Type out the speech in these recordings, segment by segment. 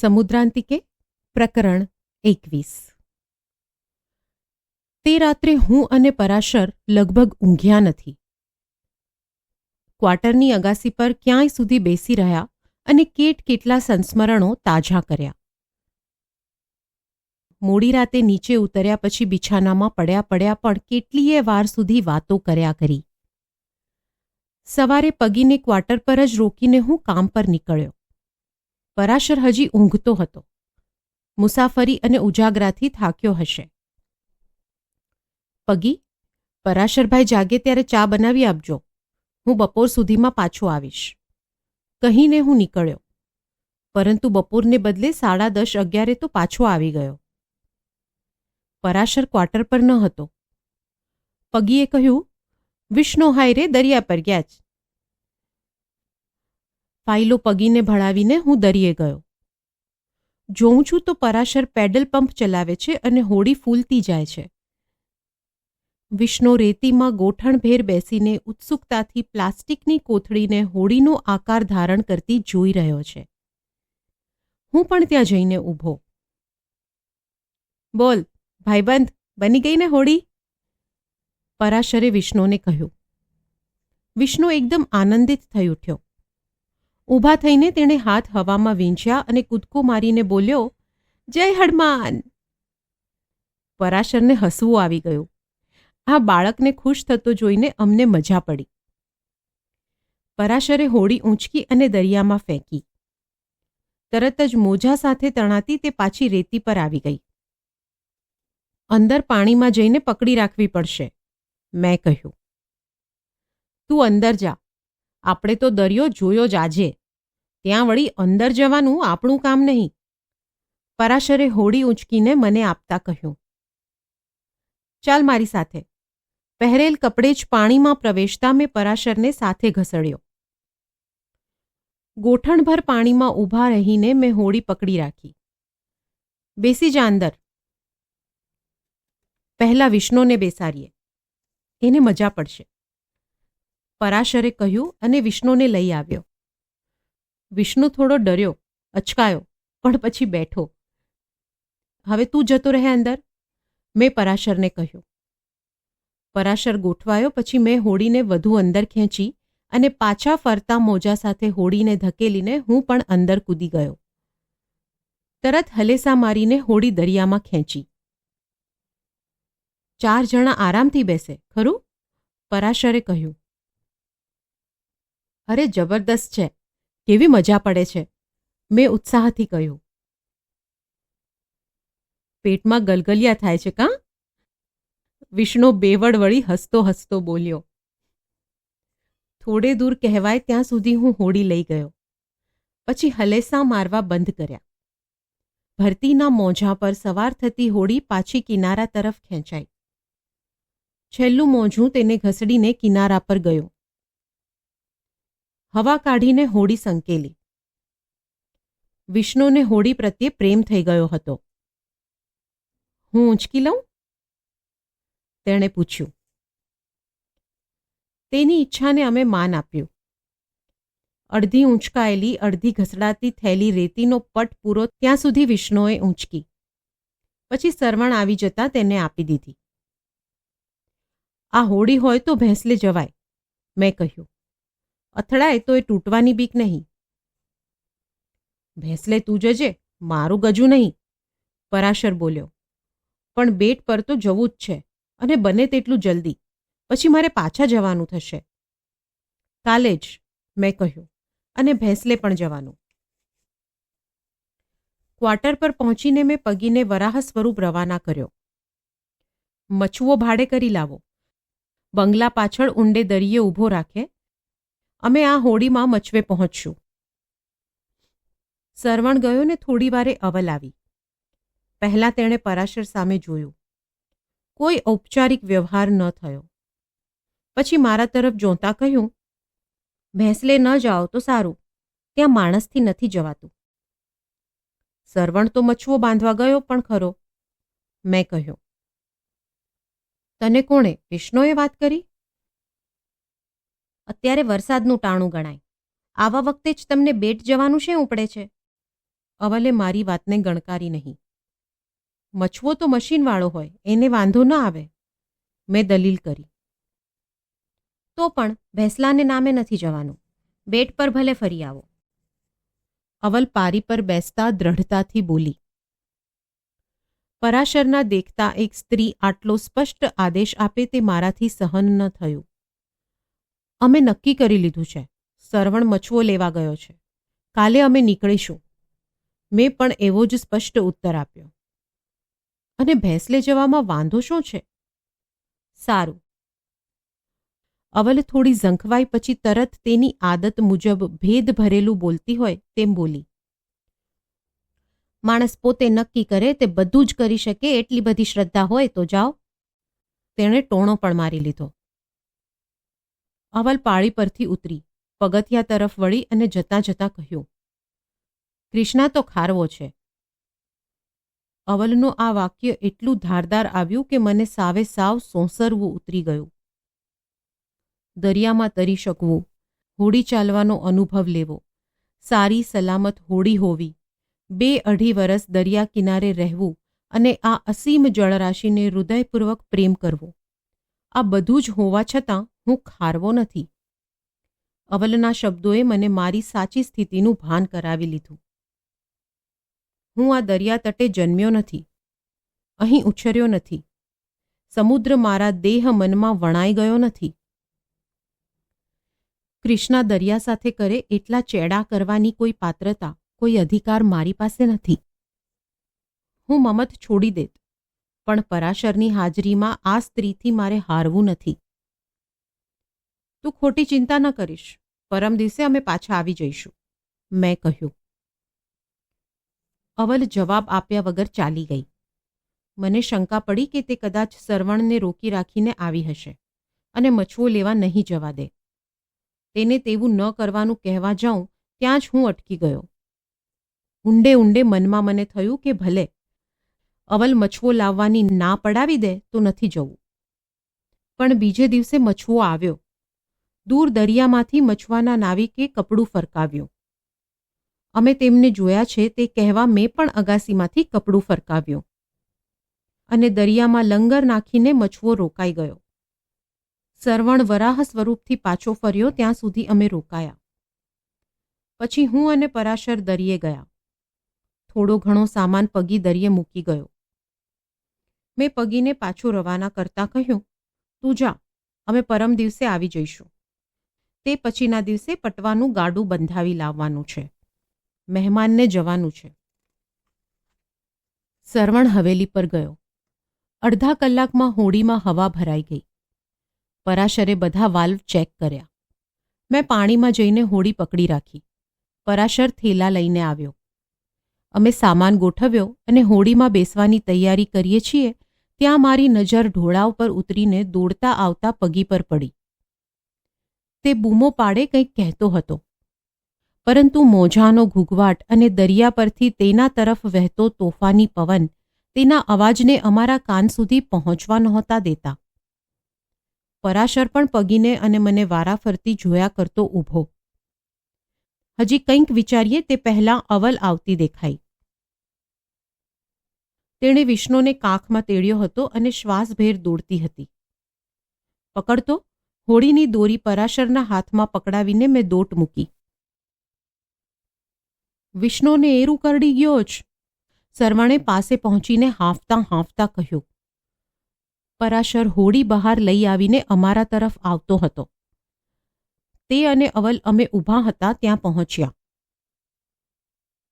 સમુદ્રાંતિકે, પ્રકરણ એકવીસ. તે રાત્રે હું અને પરાશર લગભગ ઊંઘ્યા નથી. ક્વાર્ટરની અગાસી પર ક્યાંય સુધી બેસી રહ્યા અને કેટ કેટલા સંસ્મરણો તાજા કર્યા. મોડી રાતે નીચે ઉતર્યા પછી બિછાનામાં પડ્યા પડ્યા પણ કેટલીય વાર સુધી વાતો કર્યા કરી. સવારે પગીને ક્વાર્ટર પર જ રોકીને હું કામ પર નીકળ્યો. પરાશર હજી ઊંઘતો હતો. મુસાફરી અને ઉજાગરાથી થાક્યો હશે. પગી, પરાશરભાઈ જાગે ત્યારે ચા બનાવી આપજો. હું બપોર સુધીમાં પાછો આવીશ. કહીને હું નીકળ્યો. પરંતુ બપોરને બદલે સાડા દસ અગિયારે તો પાછો આવી ગયો. પરાશર ક્વાર્ટર પર ન હતો. પગીએ કહ્યું, વિષ્ણુ હાય રે, દરિયા પર ગયા જ. ફાઇલો પગીને ભળાવીને હું દરિયે ગયો. જોઉં છું તો પરાશર પેડલ પંપ ચલાવે છે અને હોડી ફૂલતી જાય છે. વિષ્ણુ રેતીમાં ગોઠણભેર બેસીને ઉત્સુકતાથી પ્લાસ્ટિકની કોથળીને હોડીનો આકાર ધારણ કરતી જોઈ રહ્યો છે. હું પણ ત્યાં જઈને ઊભો. બોલ, ભાઈબંધ, બની ગઈ ને હોડી? પરાશરે વિષ્ણુને કહ્યું. વિષ્ણુ એકદમ આનંદિત થઈ ઉઠ્યો. ઊભા થઈને તેણે હાથ હવામાં વીંચ્યા અને કૂદકો મારીને બોલ્યો, જય હડમાન પરાશરને હસવું આવી ગયું. આ બાળકને ખુશ થતો જોઈને અમને મજા પડી. પરાશરે હોડી ઊંચકી અને દરિયામાં ફેંકી. તરત જ મોજા સાથે તણાતી તે પાછી રેતી પર આવી ગઈ. અંદર પાણીમાં જઈને પકડી રાખવી પડશે, મેં કહ્યું. તું અંદર જા. આપણે તો દરિયો જોયો જ આજે. ત્યાં વળી અંદર જવાનું આપણું કામ નહીં. પરાશરે હોડી ઊંચકીને મને આપતા કહ્યું. ચાલ મારી સાથે. પહેરેલ કપડે જ પાણીમાં પ્રવેશતા મેં પરાશરને સાથે ઘસડ્યો. ગોઠણભર પાણીમાં ઊભા રહીને મેં હોડી પકડી રાખી. બેસી જા અંદર. પહેલા વિષ્ણુને બેસાડીએ. એને મજા પડશે. પરાશરે કહ્યું અને વિષ્ણુને લઈ આવ્યો. વિષ્ણુ થોડો ડર્યો, અચકાયો, પણ પછી બેઠો. હવે તું જતો રહે અંદર, મેં પરાશરને કહ્યું. પરાશર ગોઠવાયો, પછી મેં હોડીને વધુ અંદર ખેંચી અને પાછા ફરતા મોજા સાથે હોડીને ધકેલીને હું પણ અંદર કૂદી ગયો. તરત હલેસા મારીને હોડી દરિયામાં ખેંચી. ચાર જણા આરામથી બેસે, ખરું? પરાશરે કહ્યું. અરે જબરદસ્ત છે. કેવી મજા પડે છે. મેં ઉત્સાહથી કહ્યું. પેટમાં ગલગલિયા થાય છે કાં? વિષ્ણુ બેવડ વળી હસતો હસતો બોલ્યો. થોડે દૂર કહેવાય ત્યાં સુધી હું હોડી લઈ ગયો. પછી હલેસા મારવા બંધ કર્યા. ભરતીના મોજા પર સવાર થતી હોડી પાછી કિનારા તરફ ખેંચાઈ. છેલ્લું મોજું તેને ઘસડીને કિનારા પર ગયો. હવા કાઢીને હોડી સંકેલી. વિષ્ણુને હોડી પ્રત્યે પ્રેમ થઈ ગયો હતો. હું ઊંચકી લઉં? તેણે પૂછ્યું. તેની ઈચ્છાને અમે માન આપ્યું. અડધી ઊંચકાયેલી, અડધી ઘસડાતી થયેલી રેતીનો પટ પૂરો ત્યાં સુધી વિષ્ણુએ ઊંચકી. પછી સરવણ આવી જતાં તેને આપી દીધી. આ હોડી હોય તો ભેંસલે જવાય, મેં કહ્યું. અથડાય તો એ તૂટવાની બીક નહીં. ભેંસલે તું જજે, મારું ગજું નહીં. પરાશર બોલ્યો, પણ બેટ પર તો જવું જ છે અને બને તેટલું જલ્દી. પછી મારે પાછા જવાનું થશે. કાલે જ, મેં કહ્યું, અને ભેંસલે પણ જવાનું. ક્વાર્ટર પર પહોંચીને મેં પગીને વરાહ સ્વરૂપ રવાના કર્યો. મછુઓ ભાડે કરી લાવો. બંગલા પાછળ ઊંડે દરિયે ઊભો રાખે અમે આ હોડીમાં મચવે પહોંચશું સરવણ ગયો ને થોડી વારે અવલ આવી. પહેલાં તેણે પરાશર સામે જોયું. કોઈ ઔપચારિક વ્યવહાર ન થયો. પછી મારા તરફ જોતા કહ્યું, ભેંસલે ન જાઓ તો સારું, ત્યાં માણસથી નથી જવાતું. સરવણ તો મચવો બાંધવા ગયો પણ ખરો. મેં કહ્યું, તને કોણે, વિષ્ણુએ વાત કરી? અત્યારે વરસાદનું ટાણું ગણાય. આવા વખતે જ તમને બેટ જવાનું શેમ ઉપડે છે? અવલે મારી વાતને ગણકારી નહીં. મચવો તો મશીનવાળો હોય, એને વાંધો ન આવે. મેં દલીલ કરી. તો પણ ભેંસલાને નામે નથી જવાનું. બેટ પર ભલે ફરી આવો. અવલ પારી પર બેસતા દ્રઢતાથી બોલી. પરાશરના દેખતા એક સ્ત્રી આટલો સ્પષ્ટ આદેશ આપે તે મારાથી સહન ન થયું. અમે નક્કી કરી લીધું છે. સરવણ મચવો લેવા ગયો છે. કાલે અમે નીકળીશું. મેં પણ એવો જ સ્પષ્ટ ઉત્તર આપ્યો. અને ભેંસલે જવામાં વાંધો શું છે? સારું. અવલ થોડી ઝંખવાઈ પછી તરત તેની આદત મુજબ ભેદ ભરેલું બોલતી હોય તેમ બોલી. માણસ પોતે નક્કી કરે તે બધું જ કરી શકે એટલી બધી શ્રદ્ધા હોય તો જાઓ. તેણે ટોણો પણ મારી લીધો. અવલ પાળી પરથી ઉતરી, પગથિયા તરફ વળી અને જતાં જતાં કહ્યું ક્રિષ્ના તો ખારવો છે. અવલનું આ વાક્ય એટલું ધારદાર આવ્યું કે મને સાવે સાવ સોંસરવું ઉતરી ગયું. દરિયામાં તરી શકવું, હોડી ચાલવાનો અનુભવ લેવો, સારી સલામત હોડી હોવી, બે અઢી વરસ દરિયા કિનારે રહેવું અને આ અસીમ જળરાશિને હૃદયપૂર્વક પ્રેમ કરવો. આ બધું જ હોવા છતાં હું ખારવો નથી. અવલના શબ્દોએ મને મારી સાચી સ્થિતિનું ભાન કરાવી લીધું. હું આ દરિયા તટે જન્મ્યો નથી. અહીં ઉછર્યો નથી. સમુદ્ર મારા દેહ મનમાં વણાઈ ગયો નથી. કૃષ્ણા દરિયા સાથે કરે એટલા ચેડા કરવાની કોઈ પાત્રતા, કોઈ અધિકાર મારી પાસે નથી. હું મમત છોડી દેત, પણ પરાશરની હાજરીમાં આ સ્ત્રીથી મારે હારવું નથી. તું ખોટી ચિંતા ન કરીશ. પરમ દિવસે અમે પાછા આવી જઈશું. મેં કહ્યું. અવલ જવાબ આપ્યા વગર ચાલી ગઈ. મને શંકા પડી કે તે કદાચ સરવણને રોકી રાખીને આવી હશે અને મછવો લેવા નહીં જવા દે. તેને તેવું ન કરવાનું કહેવા જાઉં ત્યાં જ હું અટકી ગયો. ઊંડે ઊંડે મનમાં મને થયું કે ભલે અવલ મછવો લાવવાની ના પડાવી દે તો નથી જવું. પણ બીજે દિવસે મછવો આવ્યો. દૂર દરિયામાંથી મછવાના નાવિકે કપડું ફરકાવ્યું. અમે તેમને જોયા છે તે કહેવા મેં પણ અગાસીમાંથી કપડું ફરકાવ્યું. અને દરિયામાં લંગર નાખીને મછવો રોકાઈ ગયો. સરવણ વરાહ સ્વરૂપથી પાછો ફર્યો ત્યાં સુધી અમે રોકાયા. પછી હું અને પરાશર દરિયે ગયા. થોડો ઘણો સામાન પગી દરિયે મૂકી ગયો. મેં પગીને પાછો રવાના કરતા કહ્યું, તું જા, અમે પરમ દિવસે આવી જઈશું. તે પછીના દિવસે પટવાનું ગાડું બંધાવી લાવવાનું છે. મહેમાનને જવાનું છે. સરવણ હવેલી પર ગયો. અડધા કલાકમાં હોડીમાં હવા ભરાઈ ગઈ. પરાશરે બધા વાલ્વ ચેક કર્યા. મેં પાણીમાં જઈને હોડી પકડી રાખી. પરાશર થેલા લઈને આવ્યો. અમે સામાન ગોઠવ્યો અને હોડીમાં બેસવાની તૈયારી કરીએ છીએ, ત્યાં મારી નજર ઢોળાવ પર ઉતરીને દોડતા આવતા પગી પર પડી. તે બૂમો પાડે કંઈક કહેતો હતો. પરંતુ મોજાનો ઘૂઘવાટ અને દરિયા પરથી તેના તરફ વહેતો તોફાની પવન તેના અવાજને અમારા કાન સુધી પહોંચવા નહોતા દેતા. પરાશર પણ પગીને અને મને વારાફરતી જોયા કરતો ઊભો. હજી કંઈક વિચારીએ તે પહેલાં અવલ આવતી દેખાઈ. તેણે વિષ્ણુને કાંખમાં તેડ્યો હતો અને શ્વાસભેર દોડતી હતી. પકડતો? હોડીની દોરી પરાશરના હાથમાં પકડાવીને મેં દોટ મૂકી. વિષ્ણુને એરું કરડી ગયો જ. સરવણે પાસે પહોંચીને હાંફતા હાંફતા કહ્યું, પરાશર હોડી બહાર લઈ આવીને અમારા તરફ આવતો હતો. તે અને અવલ અમે ઊભા હતા ત્યાં પહોંચ્યા.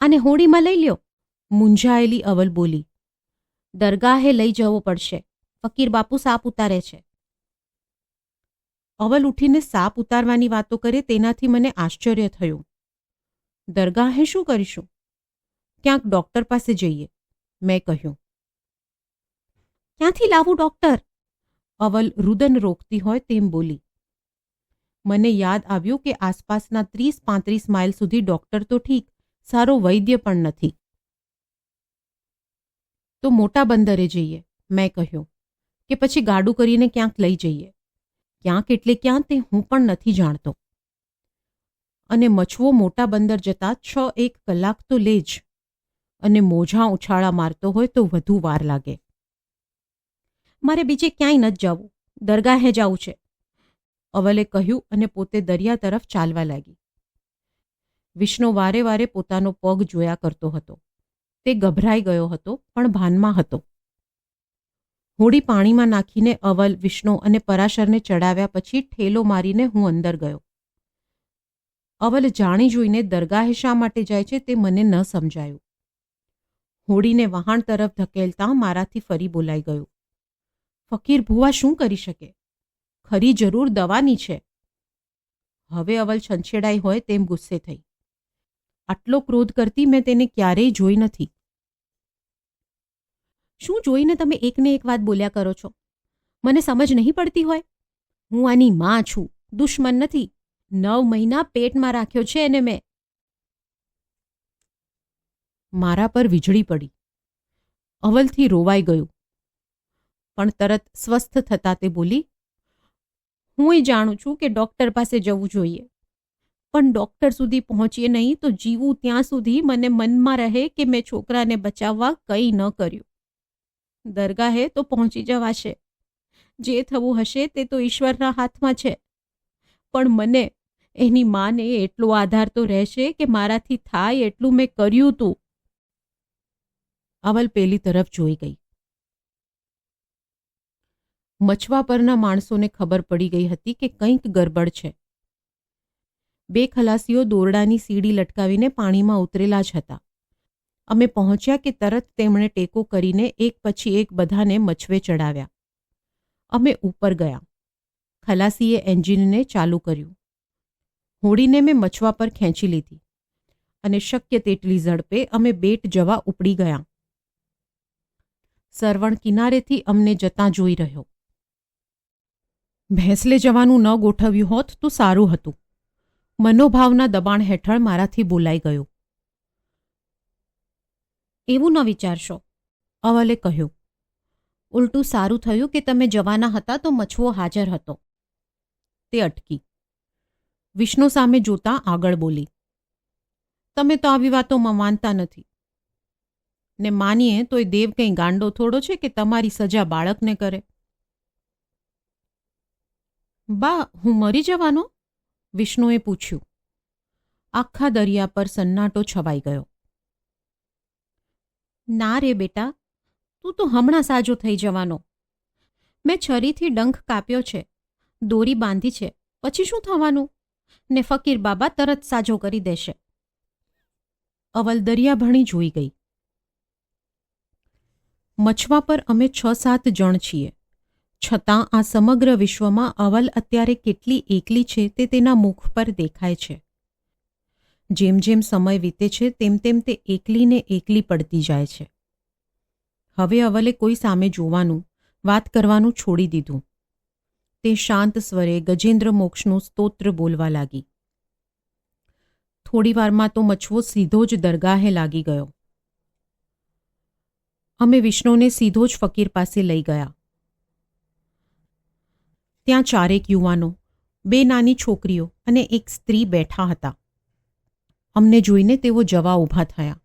આને હોડીમાં લઈ લ્યો, મૂંઝાયેલી અવલ બોલી. દરગાહે લઈ જવો પડશે. ફકીર બાપુ સાપ ઉતારે છે. અવલ ઉઠીને સાપ ઉતારવાની વાતો કરે તેનાથી મને આશ્ચર્ય થયું. દરગાહે શું કરીશું? ક્યાંક ડોક્ટર પાસે જઈએ, મેં કહ્યું. ક્યાંથી લાવું ડોક્ટર? અવલ રુદન રોકતી હોય તેમ બોલી. મને યાદ આવ્યું કે આસપાસના ત્રીસ પાંત્રીસ માઇલ સુધી ડોક્ટર તો ઠીક, સારો વૈદ્ય પણ નથી. તો મોટા બંદરે જઈએ, મેં કહ્યું, કે પછી ગાડું કરીને ક્યાંક લઈ જઈએ. ક્યાંક એટલે ક્યાં તે હું પણ નથી જાણતો. અને મછવો મોટા બંદર જતા છ એક કલાક તો લે જ. અને મોજા ઉછાળા મારતો હોય તો વધુ વાર લાગે. મારે બીજે ક્યાંય નથી જવું. દરગાહે જવું છે. અવલે કહ્યું અને પોતે દરિયા તરફ ચાલવા લાગી. વિષ્ણુ વારે વારે પોતાનો પગ જોયા કરતો હતો. તે ગભરાઈ ગયો હતો, પણ ભાનમાં હતો. હોડી પાણીમાં નાખીને અવલ, વિષ્ણુ અને પરાશરને ચડાવ્યા પછી ઠેલો મારીને હું અંદર ગયો. અવલ જાણી જોઈને દરગાહે શા માટે જાય છે તે મને ન સમજાયું. હોડીને વહાણ તરફ ધકેલતા મારાથી ફરી બોલાઈ ગયું. ફકીર, ભુવા શું કરી શકે? ખરી જરૂર દવાની છે. હવે અવલ છંછેડાઈ હોય તેમ ગુસ્સે થઈ. આટલો ક્રોધ કરતી મેં તેને ક્યારેય જોઈ નથી. શું જોઈને તમે એકને એક વાત બોલ્યા કરો છો? મને સમજ નહીં પડતી હોય. હું આની માં છું, દુશ્મન નથી. નવ મહિના પેટમાં રાખ્યો છે એને મેં. મારા પર વીજળી પડી. અવલથી રોવાઈ ગયું. પણ તરત સ્વસ્થ થતા તે બોલી હું એ જાણું છું કે ડૉક્ટર પાસે જવું જોઈએ. પણ ડૉક્ટર સુધી પહોંચીએ નહીં તો જીવું ત્યાં સુધી મને મનમાં રહે કે મેં છોકરાને બચાવવા કંઈ ન કર્યું. દરગાહે તો પહોંચી જવાશે. જે થવું હશે તે તો ઈશ્વરના હાથમાં છે. પણ મને એની માને એટલો આધાર તો રહેશે કે મારાથી થાય એટલું મેં કર્યું તું. અવલ પેલી તરફ જોઈ ગઈ. મછવા પરના માણસોને ખબર પડી ગઈ હતી કે કંઈક ગરબડ છે. બે ખલાસીઓ દોરડાની સીડી લટકાવીને પાણીમાં ઉતરેલા જ હતા. અમે પહોંચ્યા કે તરત તેમણે ટેકો કરીને એક પછી એક બધાને મચવે ચડાવ્યા. અમે ઉપર ગયા. ખલાસીએ એન્જિનને ચાલુ કર્યું. હોડીને મેં મછવા પર ખેંચી લીધી. અને શક્ય તેટલી ઝડપે અમે બેટ જવા ઉપડી ગયા. સરવણ કિનારેથી અમને જતાં જોઈ રહ્યો. ભેંસલે જવાનું ન ગોઠવ્યું હોત તો સારું હતું. મનોભાવના દબાણ હેઠળ મારાથી બોલાઈ ગયું. એવું ન વિચારશો. અવલે કહ્યું, ઉલટું સારું થયું કે તમે જવાના હતા તો મછવો હાજર હતો. તે અટકી. વિષ્ણુ સામે જોતા આગળ બોલી, તમે તો આવી વાતોમાં માનતા નથી. ને માનીએ તોય દેવ કંઈ ગાંડો થોડો છે કે તમારી સજા બાળકને કરે? બા, હું મરી જવાનો? વિષ્ણુએ પૂછ્યું. આખા દરિયા પર સન્નાટો છવાઈ ગયો. ના રે બેટા, તું તો હમણાં સાજો થઈ જવાનો. મેં છરીથી ડંખ કાપ્યો છે, દોરી બાંધી છે, પછી શું થવાનું? ને ફકીર બાબા તરત સાજો કરી દેશે. અવલ દરિયા ભણી જોઈ ગઈ. મછવા પર અમે છ સાત જણ છીએ. છતાં આ સમગ્ર વિશ્વમાં અવલ અત્યારે કેટલી એકલી છે તે તેના મુખ પર દેખાય છે. જેમ જેમ સમય વીતે છે, તેમ તેમ તે એકલીને એકલી પડતી જાય છે. હવે અવલે કોઈ સામે જોવાનું, વાત કરવાનું છોડી દીધું. તે શાંત સ્વરે ગજેન્દ્ર મોક્ષનું સ્તોત્ર બોલવા લાગી. થોડીવારમાં તો મછવો સીધો જ દરગાહે લાગી ગયો. અમે વિષ્ણુને સીધો જ ફકીર પાસે લઈ ગયા. ત્યાં ચારેક યુવાનો, બે નાની છોકરીઓ અને એક સ્ત્રી બેઠા હતા. અમને જોઈને તેઓ જવા ઊભા થયા.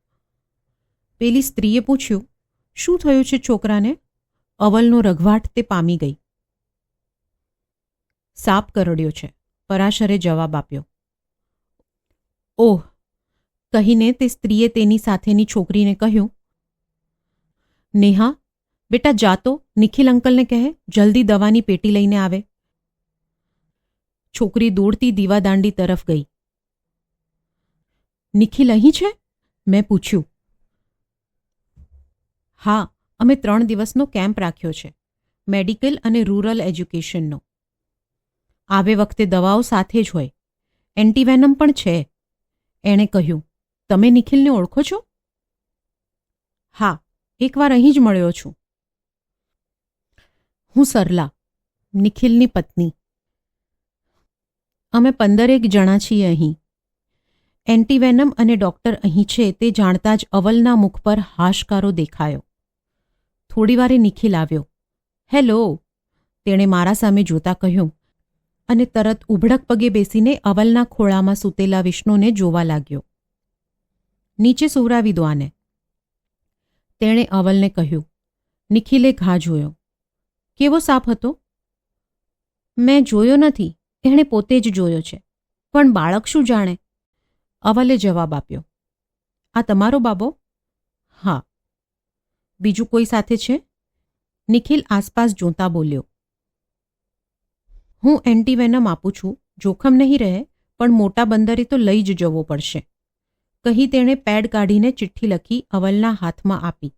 પેલી સ્ત્રીએ પૂછ્યું, શું થયું છે છોકરાને? અવલનો રઘવાટ તે પામી ગઈ. સાપ કરડ્યો છે, પરાશરે જવાબ આપ્યો. ઓહ, કહીને તે સ્ત્રીએ તેની સાથેની છોકરીને કહ્યું, નેહા, બેટા જાતો નિખિલ અંકલને કહે, જલ્દી દવાની પેટી લઈને આવે. છોકરી દોડતી દીવાદાંડી તરફ ગઈ. નિખિલ અહીં છે? મેં પૂછ્યું. હા, અમે ત્રણ દિવસનો કેમ્પ રાખ્યો છે, મેડિકલ અને રૂરલ એજ્યુકેશનનો. આવે વખતે દવાઓ સાથે જ હોય. એન્ટીવેનમ પણ છે. એણે કહ્યું, તમે નિખિલને ઓળખો છો? હા, એકવાર અહીં જ મળ્યો છું. હું સરલા, નિખિલની પત્ની. અમે પંદરેક જણા છીએ અહીં. એન્ટીવેનમ અને ડૉક્ટર અહીં છે તે જાણતા જ અવલના મુખ પર હાશકારો દેખાયો. થોડીવારે નિખિલ આવ્યો. હેલો, તેણે મારા સામે જોતા કહ્યું અને તરત ઉભડક પગે બેસીને અવલના ખોળામાં સૂતેલા વિષ્ણુને જોવા લાગ્યો. નીચે સુવરાવી દો આને. તેણે અવલને કહ્યું. નિખિલે ઘા જોયો. કેવો સાપ હતો? મેં જોયો નથી. એણે પોતે જ જોયો છે. પણ બાળક શું જાણે? અવલે જવાબ આપ્યો. આ તમારો બાબો? હા. બીજું કોઈ સાથે છે? નિખિલ આસપાસ જોતા બોલ્યો. હું એન્ટીવેનમ આપું છું, જોખમ નહીં રહે, પણ મોટા બંદરે તો લઈ જ જવો પડશે. કહી તેણે પેડ કાઢીને ચિઠ્ઠી લખી અવલના હાથમાં આપી.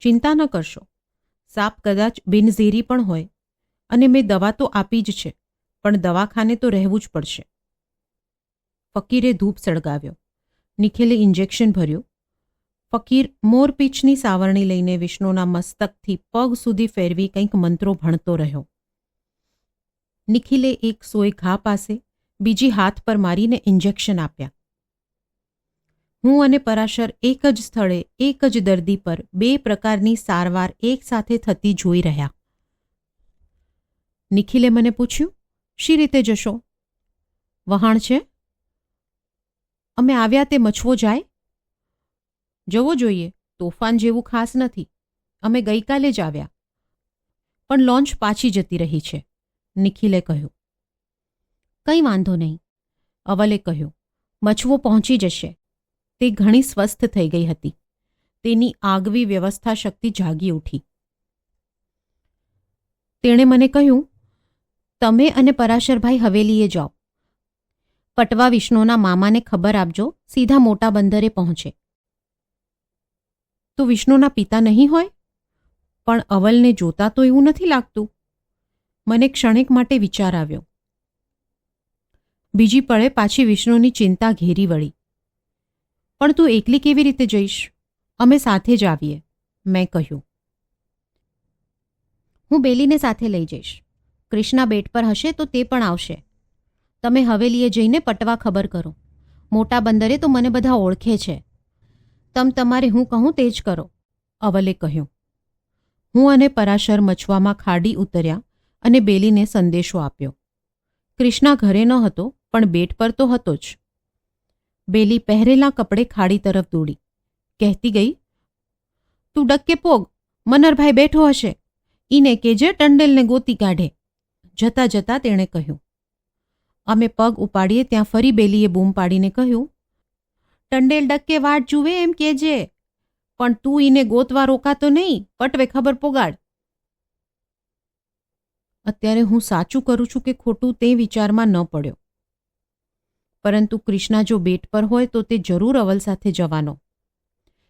ચિંતા ન કરશો. સાપ કદાચ બિનઝેરી પણ હોય. અને મેં દવા તો આપી જ છે, પણ દવાખાને તો રહેવું જ પડશે. ફકીરે ધૂપ સળગાવ્યો. નિખિલે ઇન્જેક્શન ભર્યું. ફકીર મોરપીંછની સાવરણી લઈને વિષ્ણુના મસ્તકથી પગ સુધી ફેરવી કંઈક મંત્રો ભણતો રહ્યો. નિખિલે એક સોય ઘા પાસે બીજી હાથ પર મારીને ઇન્જેક્શન આપ્યા. હું અને પરાશર એક જ સ્થળે, એક જ દર્દી પર બે પ્રકારની સારવાર એકસાથે થતી જોઈ રહ્યા. નિખિલે મને પૂછ્યું, શી રીતે જશો? વહાણ છે? અમે આવ્યા તે મછવો જાય? જવો જોઈએ, તોફાન જેવું ખાસ નથી. અમે ગઈકાલે જ આવ્યા. પણ લોન્ચ પાછી જતી રહી છે, નિખિલે કહ્યું. કંઈ વાંધો નહીં, અવલે કહ્યું. મછવો પહોંચી જશે. તે ઘણી સ્વસ્થ થઈ ગઈ હતી. તેની આગવી વ્યવસ્થા શક્તિ જાગી ઉઠી. તેણે મને કહ્યું, તમે અને પરાશરભાઈ હવેલીએ જાઓ. પટવા વિષ્ણુના મામાને ખબર આપજો, સીધા મોટા બંદરે પહોંચે. તો વિષ્ણુના પિતા નહીં હોય? પણ અવલને જોતા તો એવું નથી લાગતું? મને ક્ષણિક માટે વિચાર આવ્યો. બીજી પળે પાછી વિષ્ણુની ચિંતા ઘેરી વળી. પણ તું એકલી કેવી રીતે જઈશ? અમે સાથે જ આવીએ, મેં કહ્યું. હું બેલીને સાથે લઈ જઈશ. કૃષ્ણા બેટ પર હશે તો તે પણ આવશે. તમે હવેલીએ જઈને પટવા ખબર કરો. મોટા બંદરે તો મને બધા ઓળખે છે. તમ તમારે હું કહું તે જ કરો, અવલે કહ્યું. હું અને પરાશર મચવામાં ખાડી ઉતર્યા અને બેલીને સંદેશો આપ્યો. કૃષ્ણા ઘરે ન હતો, પણ બેટ પર તો હતો જ. બેલી પહેરેલા કપડે ખાડી તરફ દોડી. કહેતી ગઈ, તું ડક્કે પોગ મનરભાઈ બેઠો હશે. ઈને કેજે ટંડેલને ગોતી કાઢે. જતા જતા તેણે કહ્યું અમે પગ ઉપાડીએ, ત્યાં ફરી બેલીએ બૂમ પાડીને કહ્યું, ટંડેલ ડક્કે વાટ જુએ એમ કેજે પણ તું ઈને ગોતવા રોકાતો નહીં, પટવે ખબર પોગાડ. અત્યારે હું સાચું કરું છું કે ખોટું તે વિચારમાં ન પડ્યો. પરંતુ ક્રિષ્ના જો બેટ પર હોય તો તે જરૂર અવલ સાથે જવાનો.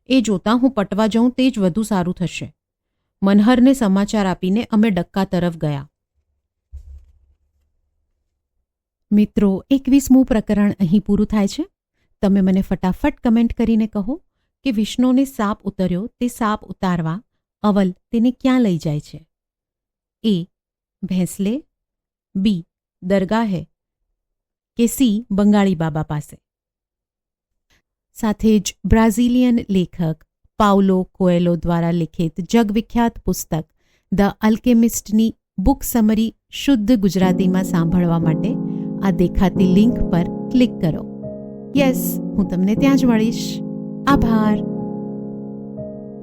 એ જોતાં હું પટવા જાઉં તે જ વધુ સારું થશે. મનહરને સમાચાર આપીને અમે ડક્કા તરફ ગયા. મિત્રો, એકવીસમું પ્રકરણ અહીં પૂરું થાય છે. તમે મને ફટાફટ કમેન્ટ કરીને કહો કે વિષ્ણુને સાપ ઉતર્યો, તે સાપ ઉતારવા અવલ તેને ક્યાં લઈ જાય છે? એ, ભેંસલે. બી, દરગાહે. કે સી, બંગાળી બાબા પાસે. સાથે જ બ્રાઝિલિયન લેખક પાઉલો કોએલો દ્વારા લિખિત જગવિખ્યાત પુસ્તક ધ અલ્કેમિસ્ટની બુક સમરી શુદ્ધ ગુજરાતીમાં સાંભળવા માટે આ દેખાતી લિંક પર ક્લિક કરો. યસ હું તમને ત્યાં જ મળીશ. આભાર.